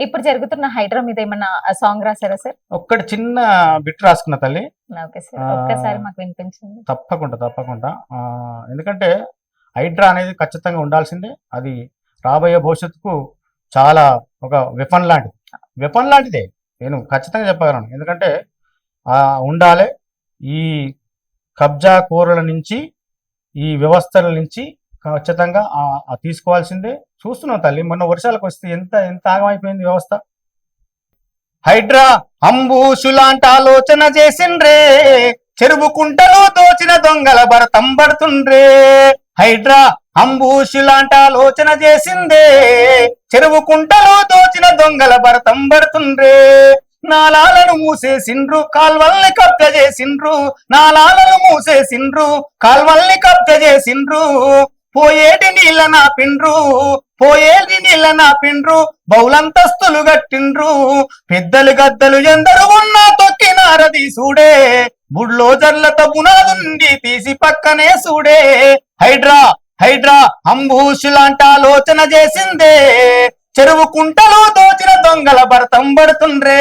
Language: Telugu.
ఇప్పుడు జరుగుతున్న హైడ్రా మీద ఏమన్నా సాంగ్ రాశారా సార్? ఒక్కటి చిన్న బిట్ రాసుకున్న తల్లి. Okay sir. ఆ. ఒక్కసారి మాకు వినిపించింది తప్పకుండా తప్పకుండా. ఎందుకంటే హైడ్రా అనేది ఖచ్చితంగా ఉండాల్సిందే. అది రాబోయే భవిష్యత్తుకు చాలా ఒక వెపన్ లాంటిది. వెపన్ లాంటిదే. నేను ఖచ్చితంగా చెప్పగలను. ఎందుకంటే ఆ, ఉండాలి. ఈ కబ్జా కూరల నుంచి ఈ వ్యవస్థల నుంచి ఖచ్చితంగా తీసుకోవాల్సిందే. చూస్తున్నాం తల్లి మొన్న వర్షాలకు వస్తే ఎంత ఎంత ఆగమైపోయింది వ్యవస్థ? హైడ్రా అంబూషులాంటి ఆలోచన చేసిండ్రే చెరువు కుంటలో దోచిన దొంగల భరతం పడుతుండ్రే. హైడ్రా అంబూషులాంటి ఆలోచన చేసిందే చెరువు కుంటలో దోచిన దొంగల భరతం పడుతుండ్రే. నాలాలను మూసేసిండ్రు కాల్వల్ని కబ్జ చేసిండ్రు. నాలాలను మూసేసిండ్రు కాల్వల్ని కబ్జ చేసిండ్రు. పోయేటి నీళ్ళ నా పిండ్రు పోయేటి నీళ్ళ నా పిండ్రు బౌలంతస్తులు గట్టిండ్రు. పెద్దలు గద్దలు ఎందరు ఉన్నా తొక్కినారది సూడే బుడ్లో జర్లత పునాదుండి తీసి పక్కనే సూడే. హైడ్రా హైడ్రా అంబూషులాంటి ఆలోచన చేసిందే. చెరువు కుంటలో దోచిన దొంగల భరతం పడుతుండ్రే.